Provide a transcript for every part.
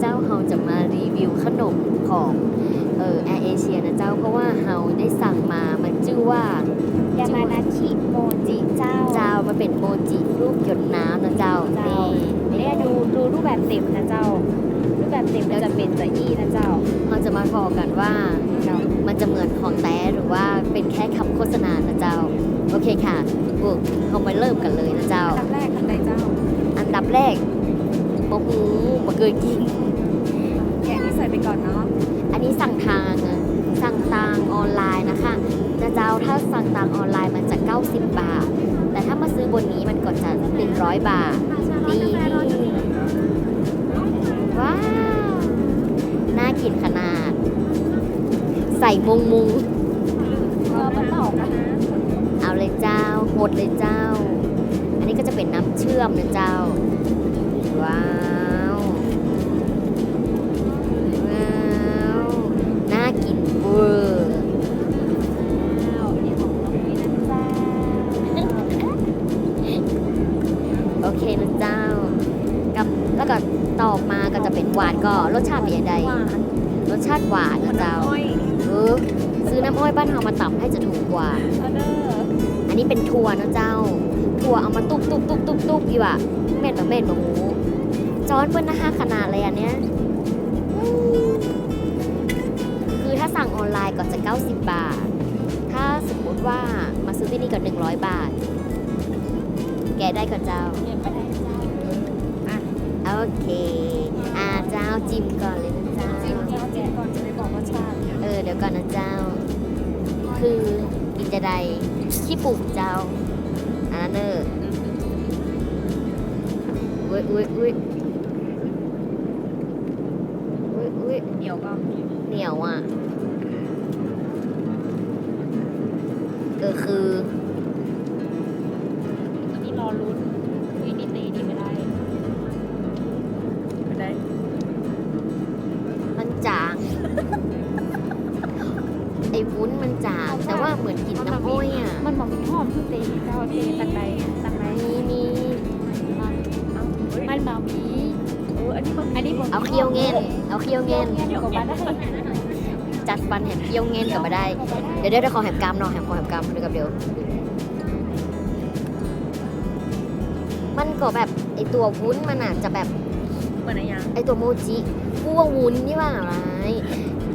เจ้าเราจะมารีวิวขนมของเออแอร์เอเชียนะเจ้าเพราะว่าเราได้สั่งมามันชื่อว่ายามานาชิโมจิเจ้าเจ้ามันเป็นโมจิรูปหยดน้ำนะเจ้าเจ้านี่เนี่ยดูดูรูปแบบเต็มนะเจ้า รูปแบบเต็มมันจะเป็นจะอี้นะเจ้าเราจะมาพอกันว่าเจ้ามันจะเหมือนของแท้หรือว่าเป็นแค่คำโฆษณานะเจ้า โอเคค่ะปุ๊บเรามาเริ่มกันเลยนะเจ้าอันดับแรกอันใดเจ้า อันดับแรกโอ้โหมา เคยกินแกะนี่ใส่ไปก่อนเนาะ อันนี้สั่งทางสั่งทางออนไลน์นะคะนะเจ้าถ้าสั่งทางออนไลน์มันจะ 90 บาท แต่ถ้ามาซื้อบนนี้มันก็จะ100 บาทดีว้าว น่ากินขนาด ใส่มุงมุงเออมันเหมากันนะเอาเลยเจ้าหดเลยเจ้า อันนี้ก็จะเป็นน้ำเชื่อมนะเจ้า ว้าวว้ ต่อมาก็จะเป็นหวานก็รสชาติเป็นยังไงรสชาติหวานนะเจ้าเออซื้อน้ำอ้อยบ้านเรามาต่ำให้จะถูกกว่า อันนี้เป็นถั่วนะเจ้าถั่วเอามาตุบตุบตุบตุบตุบอยู่อะเม็ดแบบเม็ดแบบหมูจ้อนเปิ้ลนะคะขนาดเลยอันเนี้ยคือถ้าสั่งออนไลน์ก็จะ 90 บาท ถ้าสมมติว่ามาซื้อที่นี่ก็100 บาท แกได้กับเจ้า โอเค อ่าเจ้าจิ้มก่อนเลยนะเจ้า จิ้มเจ้าแกะก่อนจะได้บอกรสชาติเออเดี๋ยวก่อนนะเจ้า คือกินจะใดขี้ปุ่มเจ้าอันนั้นเนออุ้ยอุ้ยอุ้ยอุ้ยอุ้ยเดี๋ยวก็เหนียวอะเออคืออั มือนกินน้ำอ้อยอะมันบอกมีหอมทุกตีเจ้าตีตังใดตังใดนี่นี่มันบามีเอออันนี้อันนี้เอาเคี้ยวเงินเอาเคี้ยวเงินจัดฟันแหมเคี้ยวเงินกลับมาได้ เดี๋ยวเดี๋ยวเดี๋ยวขอแหมกรามหน่อยแหมขอแหมกรามเดี๋ยวกับเดี๋ยวมันก็แบบไอตัววุ้นมันอะจะแบบเหมือนอะไรยังไอตัวโมจิกูว่าวุ้นนี่ว่าอะไร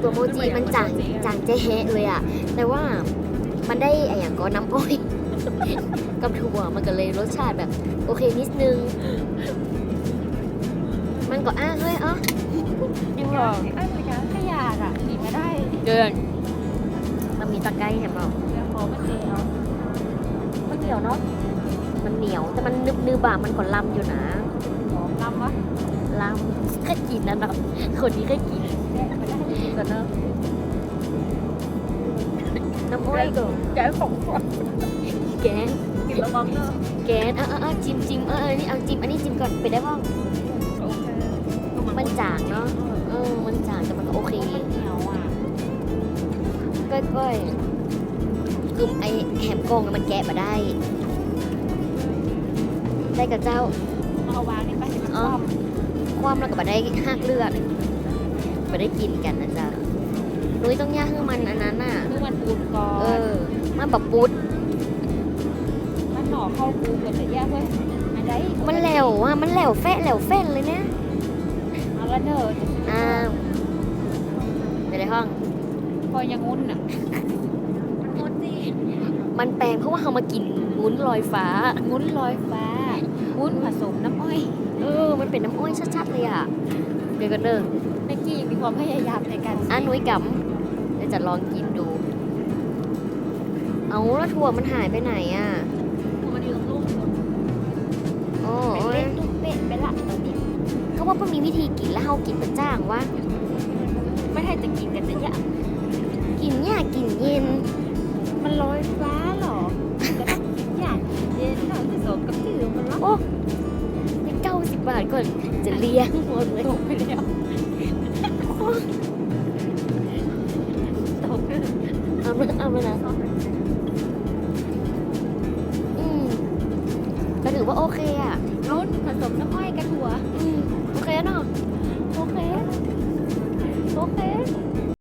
ตัวโมจิมันจางจางเจ๊แฮะเลยอะแต่ว่า มันได้ไออย่างก็น้ำอ้อย กับถั่วมันก็เลยรสชาติแบบ โอเคนิดนึง มันก็อ้าเฮ้ยอ๋อยังหรอไอ้เหมือนกันขยะอะหนีไม่ได้เกินมันมีตะไคร้เห็นเปล่ายังพอมันเดียวมันเดียวเนาะมันเหนียวแต่มันนึบนึบอะมันก็ลำอยู่นะหอมลำวะลำก็กินนะเนาะคนนี้ก็กินไม่ได้กันเนอะ น้ำอ้อยก็แกของขวัญแกนกินระวังเนอะแกนเออเออเออจิ้มจิ้มเออเออนี่เอาจิ้มอันนี้จิ้มก่อนไปได้บ้างโอเคมันจางเนาะเออมันจางแต่มันก็โอเคมันเหนียวอะก้อยก้อยคือไอแหมกงอะมันแกะมาได้ ได้กับเจ้าเอาวางนี่ไปเห็นมันอ๋คอว่ำความแล้วก็มาได้หักเลือดมาได้กินกันนะจ๊ะ นุ้ยต้องย่างให้มันอันนั้นน่ะ คือมันปูนก่อเอนอมันแบบปุ๊ดมันหน่อเข้าปูเกิดแต่แย่เว้ยอันใดมันแหลวอะมันแหลวแฟะแหลวแฟนเลยเนี่ยเอาละเนอะอ้าวไปในห้อง พอยังงุ้นอะงุ้นสิมันแปลงเพราะว่าเขามากินวุ้นลอยฟ้างุ้นลอยฟ้าวุ้นผสมน้ำอ้อย เออ มันเป็นน้ำอ้อยชัดๆเลยอะเดี๋ยวกันเด้อ เมื่อกี้มีความพยายามในการอะนุ้ยกำ เดี๋ยวจะลองกินดู เอาแล้วถั่วมันหายไปไหนอะมันอยู่ตรงลูกโอ้เป็นยเล่นลูกเป็ดไปละตอนนี้เขาว่ามันมีวิธีกินแล้วเขากินมันจ้างวะไม่ให้จะกินกันแต่ยะกินยากกินเย็น มันลอยฟ้าเหรอก็ต้องอยากเย็นหน่อยผสมกับถือมันละโอ้ไม่เก้าสิบบาทก่อนจะเลี้ยงหมดเลยตกไปแล้ว เอาไปเอาไปนะอืมก็ถือว่าโอเคอะรสผสมน้ำอ้อยกับถั่วอืม